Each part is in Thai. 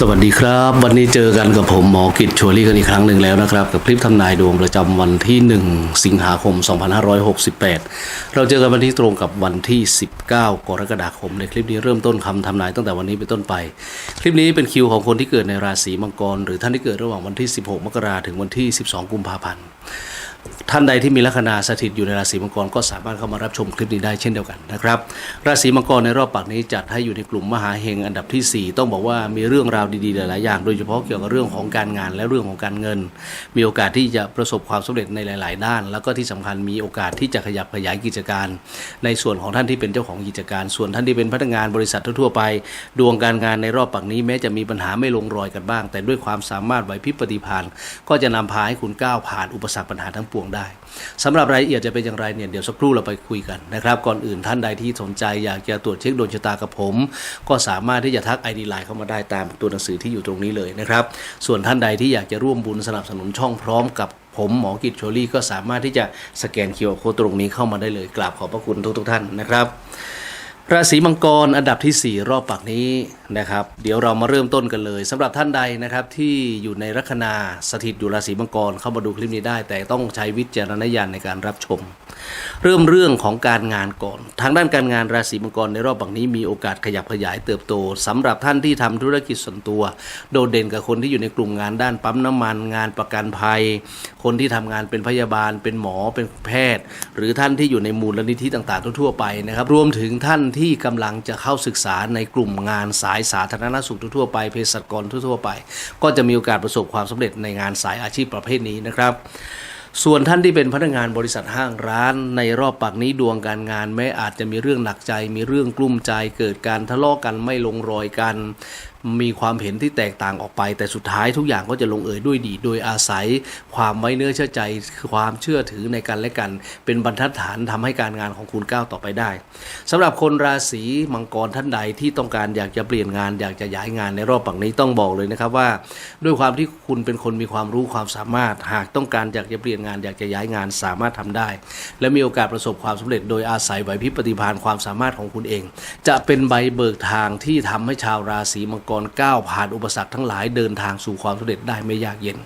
สวัสดีครับ วันนี้เจอกันกับผมหมอกิจชัวรี่กันอีกครั้งหนึ่งแล้วนะครับ กับคลิปทำนายดวงประจำวันที่ 1 สิงหาคม 2568 เราเจอกันวันที่ตรงกับวันที่ 19 กรกฎาคม ในคลิปนี้เริ่มต้นคำทำนายตั้งแต่วันนี้เป็นต้นไป คลิปนี้เป็นคิวของคนที่เกิดในราศีมังกร หรือท่านที่เกิดระหว่างวันที่ 16 มกราถึงวันที่ 12 กุมภาพันธ์ ท่านใดที่มีลัคนาสถิตอยู่ในราศีมังกรก็สามารถเข้ามารับชมคลิปนี้ได้เช่นเดียวกันนะครับราศีมังกรในรอบปักนี้จัดให้อยู่ในกลุ่มมหาเฮงอันดับทีสี่ 4 ต้องบอกว่ามีเรื่องราวดีๆหลายๆอย่าง โดยเฉพาะเกี่ยวกับเรื่องของการงานและเรื่องของการเงิน มีโอกาสที่จะประสบความสำเร็จในหลาย ๆ ด้าน แล้วก็ที่สำคัญมีโอกาสที่จะขยับขยายกิจการ ในส่วนของท่านที่เป็นเจ้าของกิจการ ส่วนท่านที่เป็นพนักงานบริษัททั่วๆไป ดวงการงานในรอบปักนี้แม้จะมีปัญหาไม่ลงรอยกันบ้าง แต่ด้วยความสามารถไหวพริบปฏิภาณก็จะนำพาให้คุณก้าวผ่านอุปสรรคปัญหาทั้งปวงได้สำหรับรายละเอียดจะเป็นอย่างไรเนี่ยเดี๋ยวสักครู่เราไปคุยกันนะครับก่อนอื่นท่านใดที่สนใจอยากจะตรวจเช็คดวงชะตากับผม ก็สามารถที่จะทักอีดีไลน์เข้ามาได้ตามตัวหนังสือที่อยู่ตรงนี้เลยนะครับส่วนท่านใดที่อยากจะร่วมบุญสนับสนุนช่องพร้อมกับผมหมอกิจโชลี่ก็สามารถที่จะสแกนคิวโคตรงนี้เข้ามาได้เลยกราบขอบพระคุณทุกๆท่านนะครับ ราศีมังกรอันดับทีสี่4 รอบปักนี้นะครับ เดี๋ยวเรามาเริ่มต้นกันเลยสำหรับท่านใดนะครับที่อยู่ในลัคนาสถิตอยู่ราศีมังกรเข้ามาดูคลิปนี้ได้ แต่ต้องใช้วิจารณญาณในการรับชม เริ่มเรื่องของการงานก่อน ทางด้านการงานราศีมังกรในรอบปักนี้มีโอกาสขยับขยายเติบโตสำหรับท่านที่ทำธุรกิจส่วนตัว โดดเด่นกับคนที่อยู่ในกลุ่มงานด้านปั๊มน้ำมัน งานประกันภัย คนที่ทำงานเป็นพยาบาล เป็นหมอเป็นแพทย์ หรือท่านที่อยู่ในมูลนิธิต่างๆทั่วๆไปนะครับรวมถึงท่านที่กำลังจะเข้าศึกษาในกลุ่มงานสายสาธารณสุขทั่วไปเภสัชกรทั่วไป ก็จะมีโอกาสประสบความสำเร็จในงานสายอาชีพประเภทนี้นะครับส่วนท่านที่เป็นพนักงานบริษัทห้างร้าน ในรอบปักนี้ดวงการงานแม้อาจจะมีเรื่องหนักใจ มีเรื่องกลุ้มใจเกิดการทะเลาะกันไม่ลงรอยกัน มีความเห็นที่แตกต่างออกไป แต่สุดท้ายทุกอย่างก็จะลงเอยด้วยดี โดยอาศัยความไว้เนื้อเชื่อใจคือความเชื่อถือในกันและกัน เป็นบรรทัดฐานทำให้การงานของคุณก้าวต่อไปได้สำหรับคนราศีมังกรท่านใดที่ต้องการอยากจะเปลี่ยนงาน อยากจะย้ายงานในรอบปักนี้ต้องบอกเลยนะครับว่า ด้วยความที่คุณเป็นคนมีความรู้ความสามารถ หากต้องการอยากจะเปลี่ยนงานอยากจะย้ายงานสามารถทำได้ และมีโอกาสประสบความสำเร็จ โดยอาศัยไหวพริบปฏิภาณความสามารถของคุณเอง จะเป็นใบเบิกทางที่ทำให้ชาวราศีมังกรก้าวผ่านอุปสรรคทั้งหลายเดินทางสู่ความสำเร็จได้ไม่ยากเย็น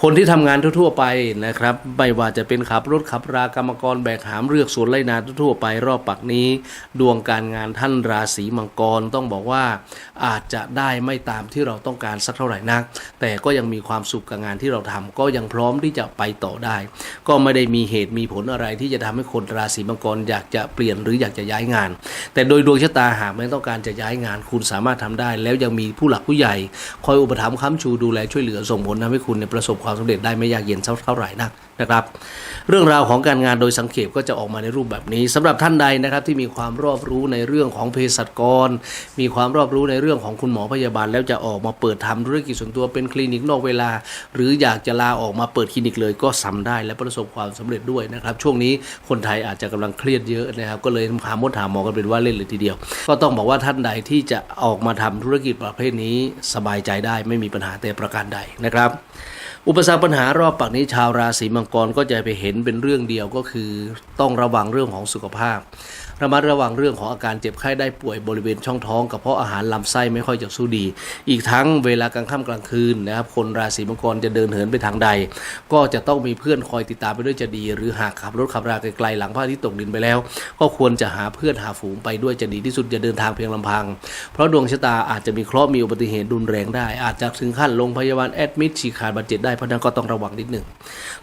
คนที่ทำงานทั่ว ๆ ไปนะครับ ไม่ว่าจะเป็นขับรถขับรากรรมกรแบกหามเรือกสวนไรนาทั่วๆไปรอบปักนี้ ดวงการงานท่านราศีมังกรต้องบอกว่าอาจจะได้ไม่ตามที่เราต้องการสักเท่าไหร่นัก แต่ก็ยังมีความสุขกับงานที่เราทำก็ยังพร้อมที่จะไปต่อได้ ก็ไม่ได้มีเหตุมีผลอะไรที่จะทำให้คนราศีมังกรอยากจะเปลี่ยนหรืออยากจะย้ายงาน แต่โดยดวงชะตาหากไม่ต้องการจะย้ายงาน คุณสามารถทำได้ แล้วยังมีผู้หลักผู้ใหญ่ คอยอุปถัมภ์ค้ำชูดูแลช่วยเหลือส่งผลทำให้คุณเนี่ยประสบความสำเร็จได้ไม่ยากเย็นเท่าไหร่นักนะครับ เรื่องราวของการงานโดยสังเขปก็จะออกมาในรูปแบบนี้สำหรับท่านใดนะครับที่มีความรอบรู้ในเรื่องของเภสัชกร มีความรอบรู้ในเรื่องของคุณหมอพยาบาล แล้วจะออกมาเปิดทำธุรกิจส่วนตัวเป็นคลินิกนอกเวลา หรืออยากจะลาออกมาเปิดคลินิกเลยก็ทำได้และประสบความสำเร็จด้วยนะครับ ช่วงนี้คนไทยอาจจะกำลังเครียดเยอะนะครับ ก็เลยหามดหาหมอกันเป็นว่าเล่นเลยทีเดียว ก็ต้องบอกว่าท่านใดที่จะออกมาทำธุรกิจประเภทนี้สบายใจได้ไม่มีปัญหาแต่ประการใดนะครับ อุปสรรคปัญหารอบปากนี้ชาวราศีมังกรก็จะไปเห็นเป็นเรื่องเดียวก็คือ ต้องระวังเรื่องของสุขภาพ ระมัดระวังเรื่องของอาการเจ็บไข้ได้ป่วยบริเวณช่องท้องกระเพาะอาหารลำไส้ไม่ค่อยจะสู้ดี อีกทั้งเวลากลางค่ำกลางคืนนะครับคนราศีมังกรจะเดินเหินไปทางใด ก็จะต้องมีเพื่อนคอยติดตามไปด้วยจะดี หรือหากขับรถขับราไกลๆหลังพระอาทิตย์ตกดินไปแล้ว ก็ควรจะหาเพื่อนหาฝูงไปด้วยจะดีที่สุดอย่าเดินทางเพียงลำพัง เพราะดวงชะตาอาจจะมีเคราะห์มีอุบัติเหตุรุนแรงได้ อาจจะถึงขั้นโรงพยาบาลแอดมิดฉีกขาดบาดเจ็บได้เพราะฉะนั้นก็ต้องระวังนิดหนึ่ง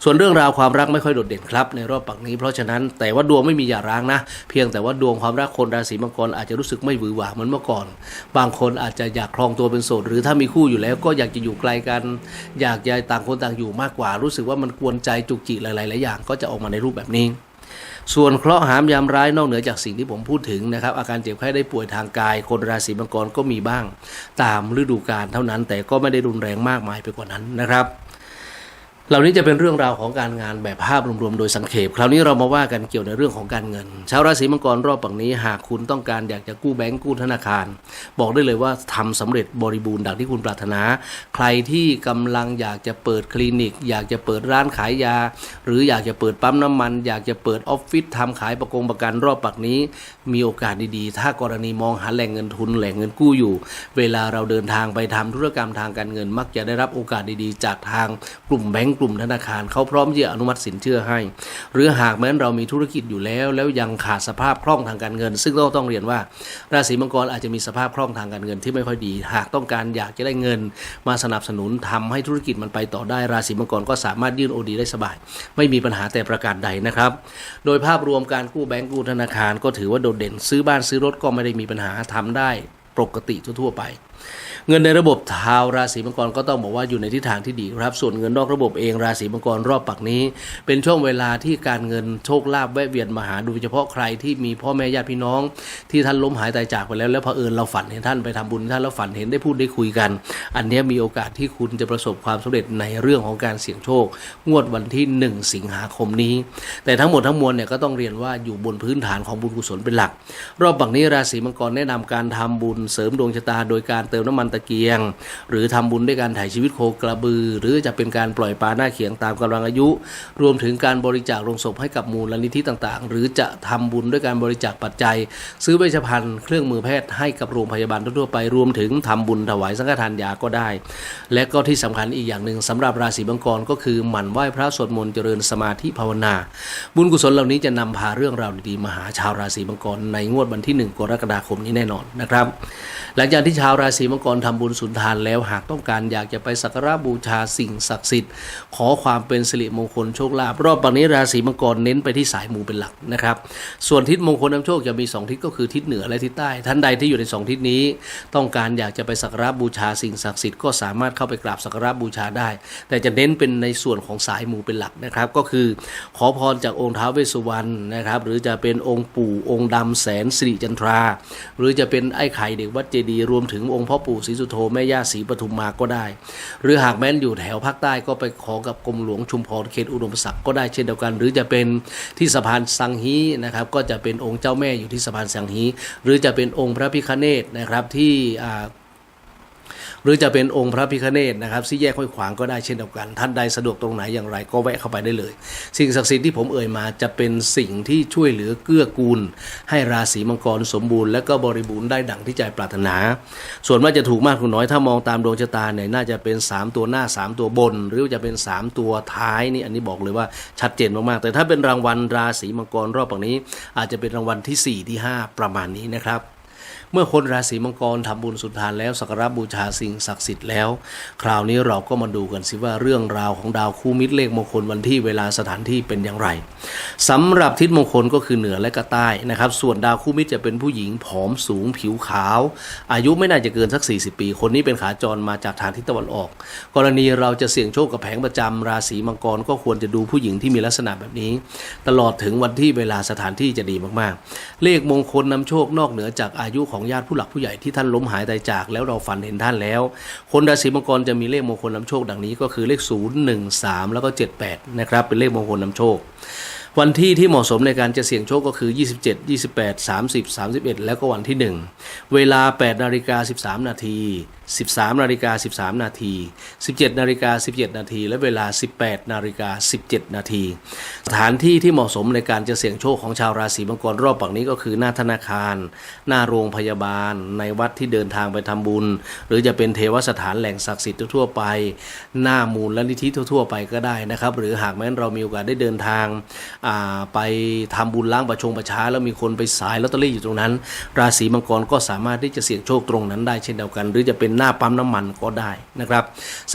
ส่วนเรื่องราวความรักไม่ค่อยโดดเด่นครับในรอบปักนี้ เพราะฉะนั้นแต่ว่าดวงไม่มีอย่าร้างนะ เพียงแต่ว่าดวงความรักคนราศีมังกรอาจจะรู้สึกไม่หวือหวาเหมือนเมื่อก่อน บางคนอาจจะอยากครองตัวเป็นโสด หรือถ้ามีคู่อยู่แล้วก็อยากจะอยู่ไกลกัน อยากจะต่างคนต่างอยู่มากกว่า รู้สึกว่ามันกวนใจจุกจิหลายๆหลายอย่างก็จะออกมาในรูปแบบนี้ส่วนเคราะห์หามยามร้ายนอกเหนือจากสิ่งที่ผมพูดถึงนะครับ อาการเจ็บไข้ได้ป่วยทางกาย คนราศีมังกรก็มีบ้าง ตามฤดูกาลเท่านั้น แต่ก็ไม่ได้รุนแรงมากมายไปกว่านั้นนะครับ เหล่านี้จะเป็นเรื่องราวของการงานแบบภาพรวมๆโดยสังเขปคราวนี้เรามาว่ากันเกี่ยวในเรื่องของการเงิน ชาวราศีมังกรรอบปังนี้หากคุณต้องการอยากจะกู้แบงก์กู้ธนาคาร บอกได้เลยว่าทำสำเร็จบริบูรณ์ดังที่คุณปรารถนา ใครที่กำลังอยากจะเปิดคลินิก อยากจะเปิดร้านขายยา หรืออยากจะเปิดปั๊มน้ำมัน อยากจะเปิดออฟฟิศทำขายประกงประกันรอบปักนี้ มีโอกาสดีๆ ถ้ากรณีมองหาแหล่งเงินทุนแหล่งเงินกู้อยู่ เวลาเราเดินทางไปทำธุรกรรมทางการเงิน มักจะได้รับโอกาสดีๆ จากทางกลุ่มแบงก์กลุ่มธนาคารเขาพร้อมที่จะอนุมัติสินเชื่อให้ หรือหากแม้นเรามีธุรกิจอยู่แล้ว แล้วยังขาดสภาพคล่องทางการเงิน ซึ่งเราต้องเรียนว่า ราศีมังกรอาจจะมีสภาพคล่องทางการเงินที่ไม่ค่อยดี หากต้องการอยากจะได้เงิน มาสนับสนุนทำให้ธุรกิจมันไปต่อได้ราศีมังกรก็สามารถยื่นโอดีได้สบาย ไม่มีปัญหาแต่ประการใดนะครับ โดยภาพรวมการกู้แบงก์กู้ธนาคารก็ถือว่าโดดเด่น ซื้อบ้านซื้อรถก็ไม่ได้มีปัญหาทำได้ปกติทั่วๆไป เงินในระบบชาวราศีมังกรก็ต้องบอกว่าอยู่ในทิศทางที่ดีครับ ส่วนเงินนอกระบบเองราศีมังกรรอบปักนี้ เป็นช่วงเวลาที่การเงินโชคลาภแวะเวียนมาหาโดยเฉพาะใครที่มีพ่อแม่ญาติพี่น้อง ที่ท่านล้มหายตายจากไปแล้วแล้วเผอิญเราฝันเห็นท่านไปทำบุญท่านแล้วฝันเห็นได้พูดได้คุยกัน อันนี้มีโอกาสที่คุณจะประสบความสำเร็จในเรื่องของการเสี่ยงโชค งวดวันที่ 1 สิงหาคมนี้ แต่ทั้งหมดทั้งมวลเนี่ยก็ต้องเรียนว่าอยู่บนพื้นฐานของบุญกุศลเป็นหลัก รอบบังนี้ราศีมังกรแนะนำการทำบุญเสริมดวงชะตาโดยการเติมน้ำมันตะเกียง หรือทำบุญด้วยการถ่ายชีวิตโคกระบือ หรือจะเป็นการปล่อยปลาหน้าเขียงตามกำลังอายุ รวมถึงการบริจาคโลงศพให้กับมูลนิธิต่างๆ หรือจะทำบุญด้วยการบริจาคปัจจัย ซื้อเวชภัณฑ์เครื่องมือแพทย์ให้กับโรงพยาบาลทั่วๆไปรวมถึงทำบุญถวายสังฆทานยาก็ได้ และก็ที่สำคัญอีกอย่างหนึ่งสำหรับราศีมังกรก็คือหมั่นไหว้พระสวดมนต์เจริญสมาธิภาวนา บุญกุศลเหล่านี้จะนำพาเรื่องราวดีๆมาหาชาวราศีมังกรในงวดวันที่ 1 กรกฎาคมนี้แน่นอนนะครับ หลังจากที่ชาวราศีมังกรทำบุญสุนทานแล้วหากต้องการอยากจะไปสักการะบูชาสิ่งศักดิ์สิทธิ์ ขอความเป็นสิริมงคลโชคลาภรอบปังนี้ราศีมังกรเน้นไปที่สายมูเป็นหลักนะครับ ส่วนทิศมงคลนำโชคจะมี 2 ทิศก็คือทิศเหนือและทิศใต้ ท่านใดที่อยู่ใน 2 ทิศนี้ ต้องการอยากจะไปสักการะบูชาสิ่งศักดิ์สิทธิ์ก็สามารถเข้าไปกราบสักการะบูชาได้ แต่จะเน้นเป็นในส่วนของสายมูเป็นหลักนะครับ ก็คือขอพรจากองค์ท้าวเวสสุวรรณนะครับหรือจะเป็นองค์ปู่องค์ดำแสนสิริจันทรา หรือจะเป็นไอ้ไข่เด็กวัดเจดีย์รวมถึงองค์พ่อปู่ศรีสุโธแม่ย่าศรีปทุมมาก็ได้ หรือหากแม้นอยู่แถวภาคใต้ก็ไปขอกับกรมหลวงชุมพรเขตอุดมศักดิ์ก็ได้เช่นเดียวกัน หรือจะเป็นที่สะพานสังฮีนะครับก็จะเป็นองค์เจ้าแม่อยู่ที่สะพานสังฮีหรือจะเป็นองค์พระพิคเนตนะครับที่อ่า รือจะเป็นองค์พระพิฆเนศนะครับที่แยกห้วยขวางก็ได้เช่นเดียวกันท่านใดสะดวกตรงไหนอย่างไรก็แวะเข้าไปได้เลย สิ่งศักดิ์สิทธิ์ที่ผมเอ่ยมาจะเป็นสิ่งที่ช่วยเหลือเกื้อกูล ให้ราศีมังกรสมบูรณ์และก็บริบูรณ์ได้ดังที่ใจปรารถนา ส่วนว่าจะถูกมากหรือน้อยถ้ามองตามดวงชะตาเนี่ยน่าจะเป็น 3 ตัวหน้า 3 ตัวบน หรือจะเป็น 3 ตัวท้ายนี่อันนี้บอกเลยว่าชัดเจนมากๆแต่ถ้าเป็นรางวัลราศีมังกรรอบแบบนี้ อาจจะเป็นรางวัลที่ 4 ที่ 5 ประมาณนี้นะครับ เมื่อคนราศีมังกรทำบุญสุนทานแล้วสักการะบูชาสิ่งศักดิ์สิทธิ์แล้ว คราวนี้เราก็มาดูกันสิว่าเรื่องราวของดาวคู่มิตรเลขมงคลวันที่เวลาสถานที่เป็นอย่างไรสำหรับทิศมงคลก็คือเหนือและก็ใต้นะครับ ส่วนดาวคู่มิตรจะเป็นผู้หญิงผอมสูงผิวขาว อายุไม่น่าจะเกินสัก 40 ปี คนนี้เป็นขาจรมาจากทางทิศตะวันออก กรณีเราจะเสี่ยงโชคกับแผงประจำราศีมังกรก็ควรจะดูผู้หญิงที่มีลักษณะแบบนี้ ตลอดถึงวันที่เวลาสถานที่จะดีมากๆ เลขมงคลนำโชคนอกเหนือจากอายุของของญาติผู้หลักผู้ใหญ่ที่ท่านล้มหายตายจาก แล้วเราฝันเห็นท่านแล้ว คนราศีมังกรจะมีเลขมงคลนำโชคดังนี้ก็คือเลข 0 1 3 แล้วก็ 78 นะครับ เป็นเลขมงคลนำโชค วันที่ที่เหมาะสมในการจะเสี่ยงโชคก็คือ 27 28 30 31 แล้วก็วันที่ 1 เวลา 8 นาฬิกา 13 นาที 13 นาฬิกา 13 นาที 17 นาฬิกา 17 นาที และเวลา 18 นาฬิกา 17 นาที สถานที่ที่เหมาะสมในการจะเสี่ยงโชคของชาวราศีมังกรรอบฝั่งนี้ก็คือหน้าธนาคาร หน้าโรงพยาบาล ในวัดที่เดินทางไปทำบุญ หรือจะเป็นเทวสถานแหล่งศักดิ์สิทธิ์ทั่วไป หน้ามูลและนิธิทั่วๆไปก็ได้นะครับ หรือหากแม้นเรามีโอกาสได้เดินทางไปทำบุญล้างประชงประชา แล้วมีคนไปสายลอตเตอรี่อยู่ตรงนั้น ราศีมังกรก็สามารถที่จะเสี่ยงโชคตรงนั้นได้เช่นเดียวกัน หรือจะเป็นหน้าปั๊มน้ำมันก็ได้นะครับ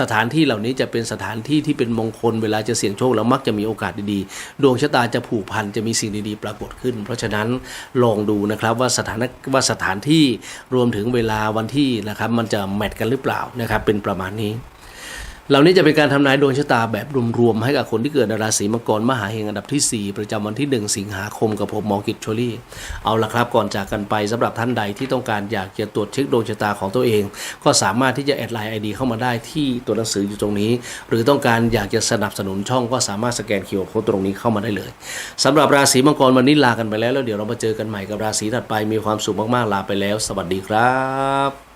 สถานที่เหล่านี้จะเป็นสถานที่ที่เป็นมงคลเวลาจะเสี่ยงโชคแล้วมักจะมีโอกาสดีๆ ดวงชะตาจะผูกพันจะมีสิ่งดีๆ ปรากฏขึ้น เพราะฉะนั้นลองดูนะครับว่าสถานว่าสถานที่รวมถึงเวลาวันที่นะครับมันจะแมทกันหรือเปล่านะครับเป็นประมาณนี้ เหล่านี้จะเป็นการทำนายดวงชะตาแบบรวมๆให้กับคนที่เกิดในราศีมังกรมหาเฮงอันดับทีสี่4 ประจำวันที่ 1 สิงหาคมกับผมหมอกิจโชลี่ เอาละครับก่อนจากกันไปสำหรับท่านใดที่ต้องการอยากจะตรวจเช็คดวงชะตาของตัวเอง ก็สามารถที่จะแอดไลน์ไอดีเข้ามาได้ที่ตัวหนังสืออยู่ตรงนี้ หรือต้องการอยากจะสนับสนุนช่องก็สามารถสแกนคิวโค้ดตรงนี้เข้ามาได้เลยสำหรับราศีมังกรวันนี้ลากันไปแล้วแล้วเดี๋ยวเรามาเจอกันใหม่กับราศีถัดไปมีความสุขมากๆลาไปแล้ว สวัสดีครับ